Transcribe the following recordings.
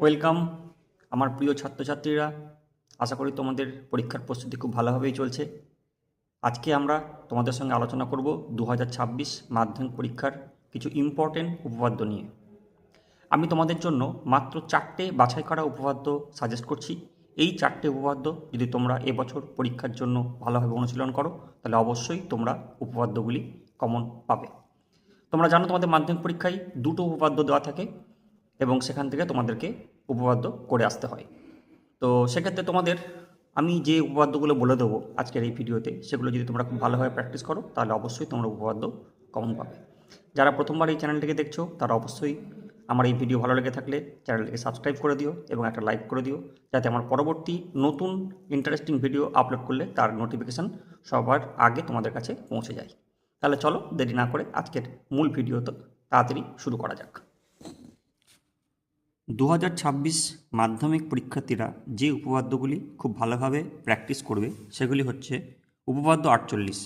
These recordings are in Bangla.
ওয়েলকাম আমার প্রিয় ছাত্রছাত্রীরা। আশা করি তোমাদের পরীক্ষার প্রস্তুতি খুব ভালোভাবেই চলছে। আজকে আমরা তোমাদের সঙ্গে আলোচনা করব দু হাজার ছাব্বিশ মাধ্যমিক পরীক্ষার কিছু ইম্পর্টেন্ট উপপাদ্য নিয়ে। আমি তোমাদের জন্য মাত্র চারটে বাছাই করা উপপাদ্য সাজেস্ট করছি। এই চারটে উপপাদ্য যদি তোমরা এবছর পরীক্ষার জন্য ভালোভাবে অনুশীলন করো, তাহলে অবশ্যই তোমরা উপপাদ্যগুলি কমন পাবে। তোমরা জানো তোমাদের মাধ্যমিক পরীক্ষায় দুটো উপপাদ্য দেওয়া থাকে। এবং সেখান থেকে তোমাদেরকে উপপাদ্য করে আসতে হয়। তো সেক্ষেত্রে তোমাদের আমি যে উপপাদ্যগুলো বলে দেবো আজকের এই ভিডিওতে, সেগুলো যদি তোমরা খুব ভালোভাবে প্র্যাকটিস করো, তাহলে অবশ্যই তোমরা উপপাদ্য কমন পাবে। যারা প্রথমবার এই চ্যানেলটিকে দেখছ, তারা অবশ্যই আমার এই ভিডিও ভালো লেগে থাকলে চ্যানেলটিকে সাবস্ক্রাইব করে দিও এবং একটা লাইক করে দিও, যাতে আমার পরবর্তী নতুন ইন্টারেস্টিং ভিডিও আপলোড করলে তার নোটিফিকেশান সবার আগে তোমাদের কাছে পৌঁছে যায়। তাহলে চলো দেরি না করে আজকের মূল ভিডিও তো তাড়াতাড়ি শুরু করা যাক। দু হাজার ছাব্বিশ মাধ্যমিক পরীক্ষার্থীরা যে উপপাদ্যগুলি খুব ভালোভাবে প্র্যাকটিস করবে, সেগুলি হচ্ছে উপপাদ্য আটচল্লিশ।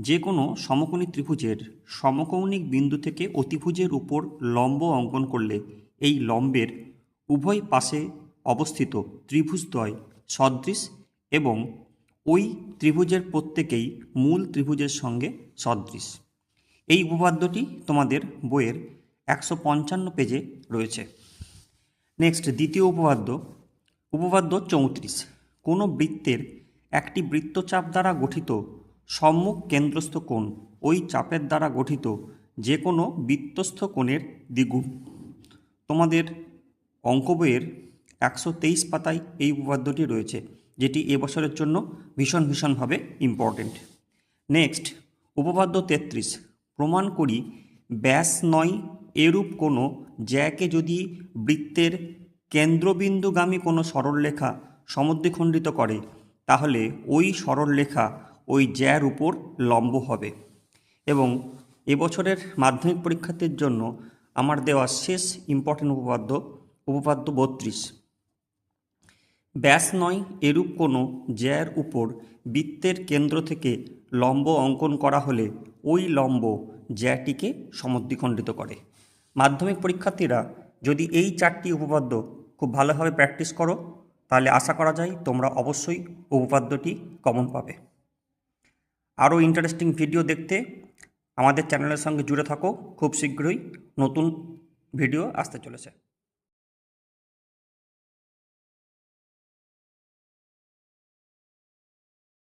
যে কোনো সমকোণী ত্রিভুজের সমকৌণিক বিন্দু থেকে অতিভুজের উপর লম্ব অঙ্কন করলে এই লম্বের উভয় পাশে অবস্থিত ত্রিভুজদ্বয় সদৃশ এবং ওই ত্রিভুজের প্রত্যেকেই মূল ত্রিভুজের সঙ্গে সদৃশ। এই উপপাদ্যটি তোমাদের বইয়ের একশো পঞ্চান্ন পেজে রয়েছে। নেক্সট দ্বিতীয় উপপাদ্য উপপাদ্য চৌত্রিশ। কোনো বৃত্তের একটি বৃত্তচাপ দ্বারা গঠিত সম্মুখ কেন্দ্রস্থ কোণ ওই চাপের দ্বারা গঠিত যে কোনো বৃত্তস্থ কোণের দ্বিগুণ। তোমাদের অঙ্ক বইয়ের একশো তেইশ পাতায় এই উপপাদ্যটি রয়েছে, যেটি এবছরের জন্য ভীষণ ভীষণভাবে ইম্পর্টেন্ট নেক্সট উপপাদ্য তেত্রিশ। প্রমাণ করি ব্যাস নয় এরূপ কোনো জ্যাকে যদি বৃত্তের কেন্দ্রবিন্দুগামী কোনো সরলরেখা সমদ্বিখণ্ডিত করে, তাহলে ওই সরলরেখা ওই জ্যার উপর লম্ব হবে। এবং এবছরের মাধ্যমিক পরীক্ষার্থীর জন্য আমার দেওয়া শেষ ইম্পর্টেন্ট উপপাদ্য উপপাদ্য বত্রিশ। ব্যাস নয়, এরূপ কোনো জ্যার উপর বৃত্তের কেন্দ্র থেকে লম্ব অঙ্কন করা হলে ওই লম্ব জ্যাটিকে সমদ্বিখণ্ডিত করে। মাধ্যমিক পরীক্ষার্থীরা যদি এই চারটি উপপাদ্য খুব ভালোভাবে প্র্যাকটিস করো, তাহলে আশা করা যায় তোমরা অবশ্যই উপপাদ্যটি কমন পাবে। আরও ইন্টারেস্টিং ভিডিও দেখতে আমাদের চ্যানেলের সঙ্গে জুড়ে থাকো। খুব শীঘ্রই নতুন ভিডিও আসতে চলেছে।